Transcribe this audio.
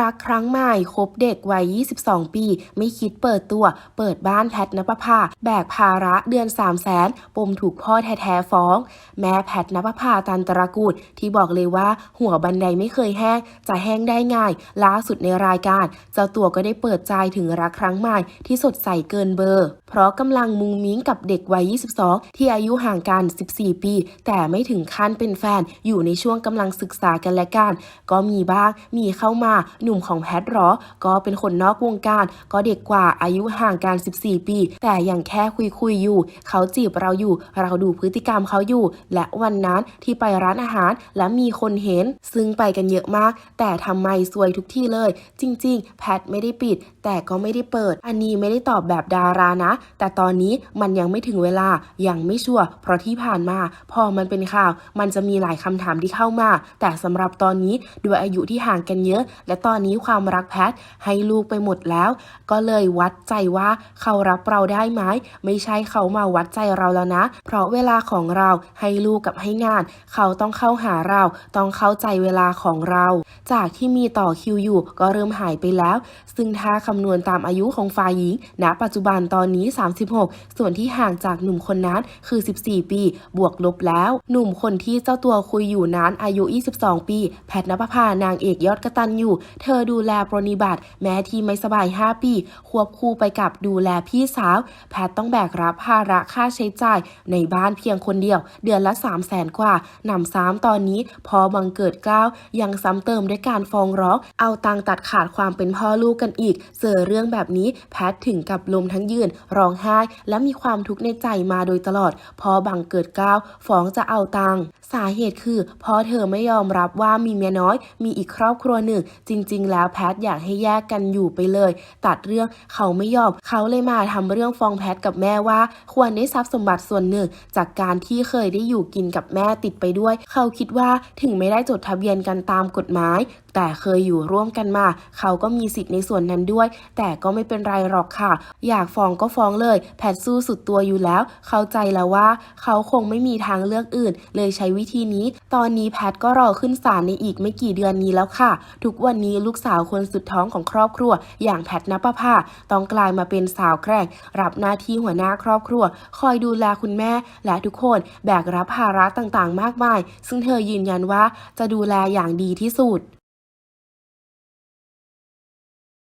รักครั้งใหม่คบเด็กวัย 22 ปี ไม่คิดเปิดตัว เปิดบ้านแพทนปภาแบกภาระเดือน 3 0 0แสนปมถูกพ่อแท้ๆฟ้อง แม่แพทนปภาตันตระกูลที่บอกเลยว่าหัวบันไดไม่เคยแห้ง จะแห้งได้ง่าย ล่าสุดในรายการ เจ้าตัวก็ได้เปิดใจถึงรักครั้งใหม่ที่สดใสเกินเบอร์ เพราะกำลังมุงมิ้งกับเด็กวัย 22 ที่อายุห่างกัน 14 ปี แต่ไม่ถึงขั้นเป็นแฟนอยู่ในช่วงกำลังศึกษากันและกันก็มีบ้างมีเข้ามาหนุ่มของแพทหรอ ก็เป็นคนนอกวงการ ก็เด็กกว่าอายุห่างกัน 14 ปี แต่ยังแค่คุยคุยอยู่ เขาจีบเราอยู่ เราดูพฤติกรรมเขาอยู่ และวันนั้นที่ไปร้านอาหารและมีคนเห็น ซึ่งไปกันเยอะมาก แต่ทำไมซวยทุกที่เลย จริง ๆ แพทไม่ได้ปิด แต่ก็ไม่ได้เปิด อันนี้ไม่ได้ตอบแบบดารานะ แต่ตอนนี้มันยังไม่ถึงเวลา ยังไม่ชัวร์ เพราะที่ผ่านมา พอมันเป็นข่าว มันจะมีหลายคำถามที่เข้ามา แต่สำหรับตอนนี้ด้วยอายุที่ห่างกันเยอะ และตอนนี้ความรักแพทให้ลูกไปหมดแล้ว ก็เลยวัดใจว่าเขารับเราได้ไหมไม่ใช่เขามาวัดใจเราแล้วนะ เพราะเวลาของเราให้ลูกกับให้งาน เขาต้องเข้าหาเราต้องเข้าใจเวลาของเรา จากที่มีต่อคิวอยู่ก็เริ่มหายไปแล้ว ซึ่งถ้าคำนวณตามอายุของฝ่ายหญิงณปัจจุบันตอนนี้ 36 ส่วนที่ห่างจากหนุ่มคนนั้นคือ 14 ปี บวกลบแล้ว หนุ่มคนที่เจ้าตัวคุยอยู่นั้นอายุ 22 ปี แพทนภพานางเอกยอดกระตันอยู่เธอดูแลปรนิบัติ แม้ที่ไม่สบาย 5 ปี ควบคู่ไปกับดูแลพี่สาว แพทต้องแบกรับภาระค่าใช้จ่าย ในบ้านเพียงคนเดียว เดือนละ 3 0 0แสนกว่านำซ้ำตอนนี้พอบังเกิดกล้าว ยังซ้ำเติมด้วยการฟ้องร้อง เอาตังค์ตัดขาดความเป็นพ่อลูกกันอีก เจอเรื่องแบบนี้แพทถึงกับลมทั้งยืน ร้องไห้ และมีความทุกข์ในใจมาโดยตลอด พอบังเกิดกล้าว ฟ้องจะเอาตังสาเหตุคือพราะเธอไม่ยอมรับว่ามีเมียน้อย มีอีกครอบครัวหนึ่ง จริง ๆ แล้วแพทอยากให้แยกกันอยู่ไปเลย ตัดเรื่องเขาไม่ยอมเขาเลยมาทำเรื่องฟ้องแพทกับแม่ว่า ควรได้ทรัพย์สมบัติส่วนหนึ่ง จากการที่เคยได้อยู่กินกับแม่ติดไปด้วย เขาคิดว่าถึงไม่ได้จดทะเบียนกันตามกฎหมาย แต่เคยอยู่ร่วมกันมา เขาก็มีสิทธิ์ในส่วนนั้นด้วย แต่ก็ไม่เป็นไรหรอกค่ะ อยากฟ้องก็ฟ้องเลย แพทสู้สุดตัวอยู่แล้ว เข้าใจแล้วว่า เขาคงไม่มีทางเลือกอื่น เลยใช้วิธีนี้ ตอนนี้แพทก็รอขึ้นศาลในอีกไม่กี่เดือนนี้แล้วค่ะ ทุกวันนี้ลูกสาวคนสุดท้องของครอบครัว อย่างแพทนปภาต้องกลายมาเป็นสาวแกร่ง รับหน้าที่หัวหน้าครอบครัว คอยดูแลคุณแม่ และทุกคนแบกรับภาระต่างๆ มากมาย ซึ่งเธอยืนยันว่าจะดูแลอย่างดีที่สุด